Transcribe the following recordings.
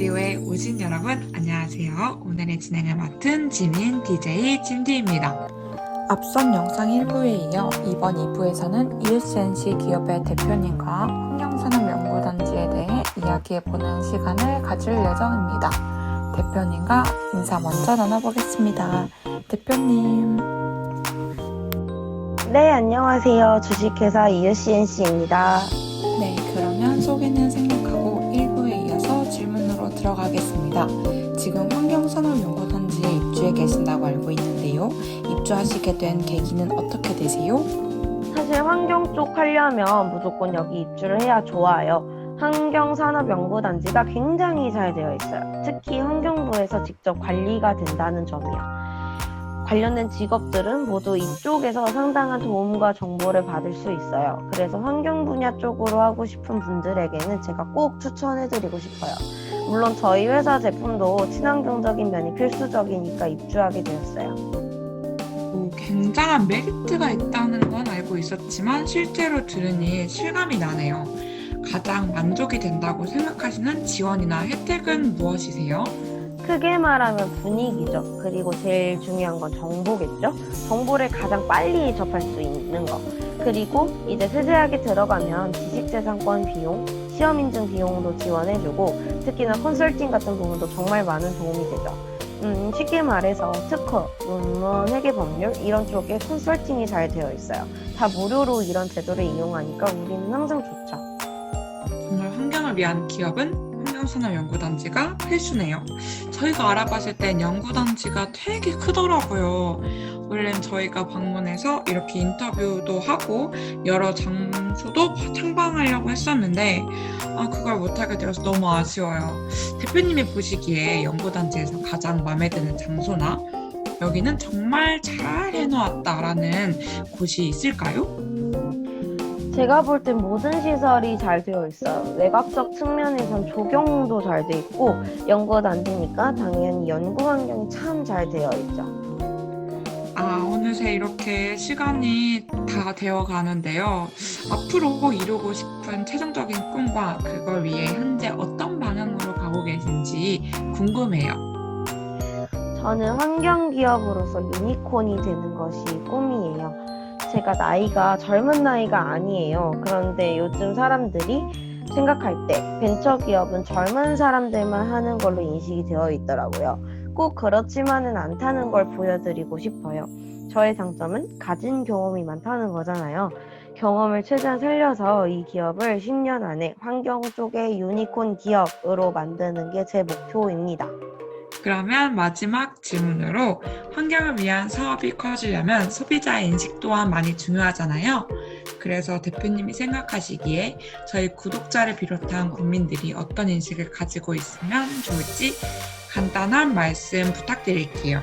라디오에 오신 여러분 안녕하세요. 오늘의 진행을 맡은 지민 DJ 진디입니다. 앞선 영상 1부에 이어 이번 2부에서는 ESNC 기업의 대표님과 환경산업연구단지에 대해 이야기해보는 시간을 가질 예정입니다. 대표님과 인사 먼저 나눠보겠습니다. 대표님, 네, 안녕하세요. 주식회사 EUCNC입니다. 네, 그러면 소개는 생략 입주하시게 된 계기는 어떻게 되세요? 사실 환경 쪽 하려면 무조건 여기 입주를 해야 좋아요. 환경산업연구단지가 굉장히 잘 되어 있어요. 특히 환경부에서 직접 관리가 된다는 점이요. 관련된 직업들은 모두 이쪽에서 상당한 도움과 정보를 받을 수 있어요. 그래서 환경 분야 쪽으로 하고 싶은 분들에게는 제가 꼭 추천해드리고 싶어요. 물론 저희 회사 제품도 친환경적인 면이 필수적이니까 입주하게 되었어요. 뭐 굉장한 메리트가 있다는 건 알고 있었지만 실제로 들으니 실감이 나네요. 가장 만족이 된다고 생각하시는 지원이나 혜택은 무엇이세요? 크게 말하면 분위기죠. 그리고 제일 중요한 건 정보겠죠. 정보를 가장 빨리 접할 수 있는 거. 그리고 이제 세세하게 들어가면 지식재산권 비용, 시험인증 비용도 지원해주고 특히나 컨설팅 같은 부분도 정말 많은 도움이 되죠. 음, 쉽게 말해서 특허, 논문, 회계 법률 이런 쪽에 컨설팅이 잘 되어 있어요. 다 무료로 이런 제도를 이용하니까 우리는 항상 좋죠. 정말 환경을 위한 기업은 산업 연구단지가 필수네요. 저희가 알아봤을 땐 연구단지가 되게 크더라고요. 원래는 저희가 방문해서 이렇게 인터뷰도 하고 여러 장소도 탐방하려고 했었는데 아, 그걸 못하게 되어서 너무 아쉬워요. 대표님이 보시기에 연구단지에서 가장 마음에 드는 장소나 여기는 정말 잘 해놓았다라는 곳이 있을까요? 제가 볼 땐 모든 시설이 잘 되어 있어요. 외곽적 측면에선 조경도 잘 돼 있고 연구단지니까 당연히 연구 환경이 참 잘 되어 있죠. 아, 어느새 이렇게 시간이 다 되어 가는데요. 앞으로 이루고 싶은 최종적인 꿈과 그걸 위해 현재 어떤 방향으로 가고 계신지 궁금해요. 저는 환경 기업으로서 유니콘이 되는 것이 꿈이에요. 제가 나이가 젊은 나이가 아니에요. 그런데 요즘 사람들이 생각할 때 벤처 기업은 젊은 사람들만 하는 걸로 인식이 되어 있더라고요. 꼭 그렇지만은 않다는 걸 보여드리고 싶어요. 저의 장점은 가진 경험이 많다는 거잖아요. 경험을 최대한 살려서 이 기업을 10년 안에 환경 쪽의 유니콘 기업으로 만드는 게 제 목표입니다. 그러면 마지막 질문으로 환경을 위한 사업이 커지려면 소비자의 인식 또한 많이 중요하잖아요. 그래서 대표님이 생각하시기에 저희 구독자를 비롯한 국민들이 어떤 인식을 가지고 있으면 좋을지 간단한 말씀 부탁드릴게요.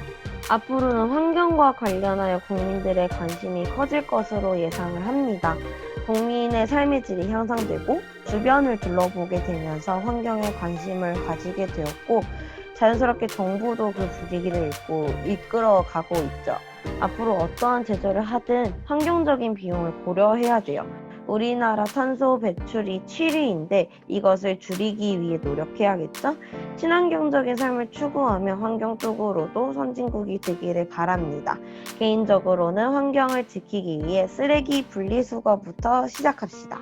앞으로는 환경과 관련하여 국민들의 관심이 커질 것으로 예상을 합니다. 국민의 삶의 질이 향상되고 주변을 둘러보게 되면서 환경에 관심을 가지게 되었고 자연스럽게 정부도 그 분위기를 읽고 이끌어 가고 있죠. 앞으로 어떠한 제조를 하든 환경적인 비용을 고려해야 돼요. 우리나라 탄소 배출이 7위인데 이것을 줄이기 위해 노력해야겠죠? 친환경적인 삶을 추구하며 환경 쪽으로도 선진국이 되기를 바랍니다. 개인적으로는 환경을 지키기 위해 쓰레기 분리수거부터 시작합시다.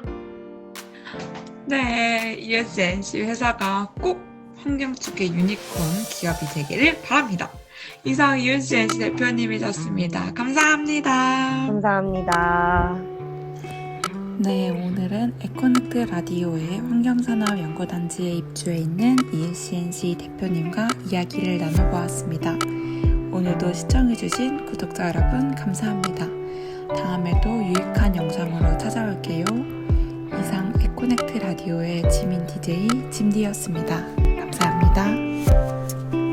네, ESNC 회사가 꼭 환경 쪽의 유니콘 기업이 되기를 바랍니다. 이상 ESNC 대표님이셨습니다. 감사합니다. 감사합니다. 네, 오늘은 에코넥트 라디오의 환경산업 연구단지에 입주해 있는 ESNC 대표님과 이야기를 나눠보았습니다. 오늘도 시청해주신 구독자 여러분 감사합니다. 다음에도 유익한 영상으로 찾아올게요. 이상 에코넥트 라디오의 지민 DJ 짐디였습니다. 감사합니다.